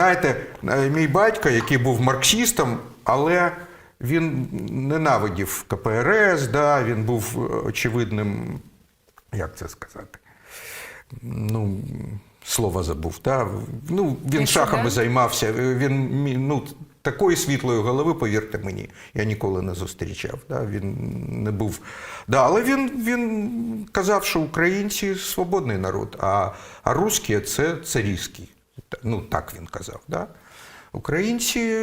Знаєте, е, мій батько, який був марксистом, але він ненавидів КПРС, да, він був е, очевидним, як це сказати? Ну, слово забув. Да? Ну, він шахами займався. Він мі- ну, такої світлої голови, повірте мені, я ніколи не зустрічав. Да? Він не був. Да, але він, він казав, що українці свободний народ, а, а русські це царівський. Ну, так він казав. Да? Українці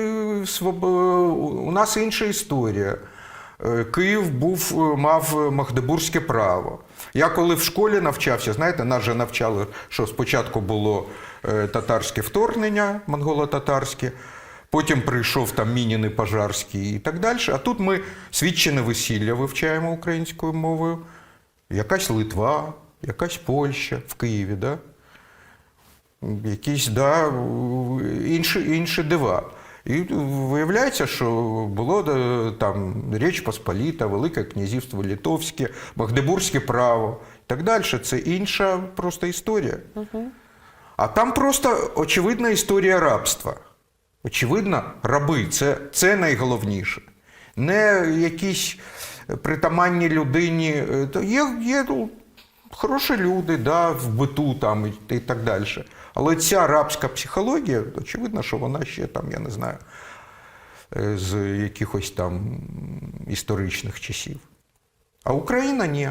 у нас інша історія. Е, Київ був, е, мав Магдебурзьке право. Я коли в школі навчався, знаєте, нас же навчали, що спочатку було е, татарське вторгнення, монголо-татарське, потім прийшов там Мініни Пожарський і так далі. А тут ми свідчене весілля вивчаємо українською мовою. Якась Литва, якась Польща в Києві, да? Якісь да, інші, інші дива. І виявляється, що було там Річ Посполіта, Велике князівство Литовське, Магдебурзьке право і так далі. Це інша просто історія. А там просто очевидна історія рабства. Очевидно, раби це, це найголовніше. Не якісь притаманні людині. е, Є, є ну, хороші люди, да, в биту там і, так далі. Але ця рабська психологія, очевидно, що вона ще там, я не знаю, е, з якихось там історичних часів. А Україна ні.